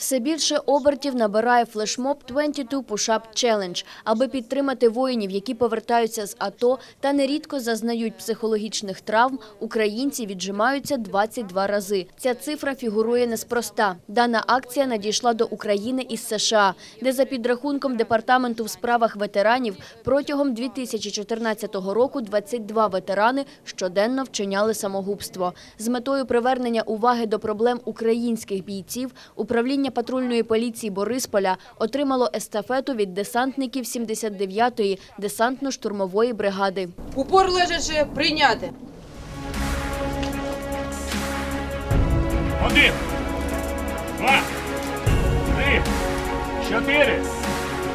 Все більше обертів набирає флешмоб 22 Push-Up Challenge, аби підтримати воїнів, які повертаються з АТО та нерідко зазнають психологічних травм. Українці віджимаються 22 рази. Ця цифра фігурує неспроста. Дана акція надійшла до України із США, де за підрахунком департаменту в справах ветеранів протягом 2014 року 22 ветерани щоденно вчиняли самогубство. З метою привернення уваги до проблем українських бійців управління патрульної поліції Борисполя отримало естафету від десантників 79-ї десантно-штурмової бригади. Упор лежачи прийняти. Один, два, три, чотири,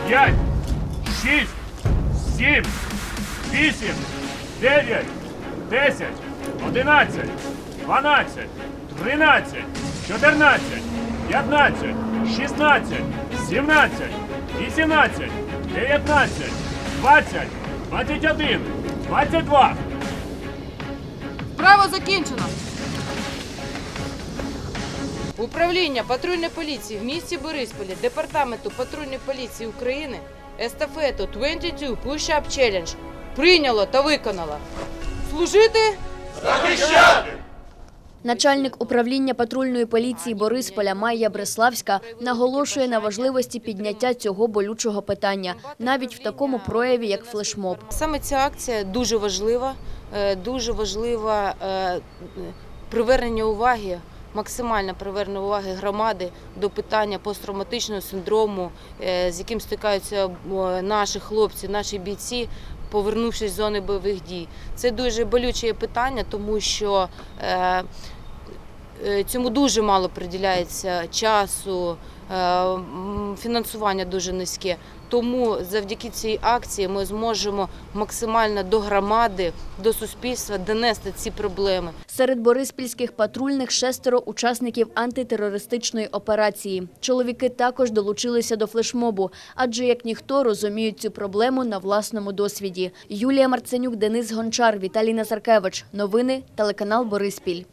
п'ять, шість, сім, вісім, дев'ять, десять, одинадцять, дванадцять, тринадцять, чотирнадцять, п'ятнадцять, шістнадцять, сімнадцять, вісімнадцять, дев'ятнадцять, двадцять, двадцять один, двадцять два. Право закінчено. Управління патрульної поліції в місті Борисполі Департаменту патрульної поліції України естафету 22 Push-Up Challenge прийняло та виконало. Служити Начальник управління патрульної поліції Борисполя Майя Бреславська наголошує на важливості підняття цього болючого питання, навіть в такому прояві, як флешмоб. Саме ця акція дуже важлива, е, дуже важлива е, привернення уваги, максимальне привернення уваги громади до питання посттравматичного синдрому, е, з яким стикаються наші хлопці, наші бійці. Повернувшись з зони бойових дій, це дуже болюче питання, тому що е, цьому дуже мало приділяється часу, е, фінансування дуже низьке. Тому завдяки цій акції ми зможемо максимально до громади, до суспільства донести ці проблеми. Серед бориспільських патрульних шестеро учасників антитерористичної операції. Чоловіки також долучилися до флешмобу, адже як ніхто розуміють цю проблему на власному досвіді. Юлія Марценюк, Денис Гончар, Віталій Назаркевич. Новини телеканал Бориспіль.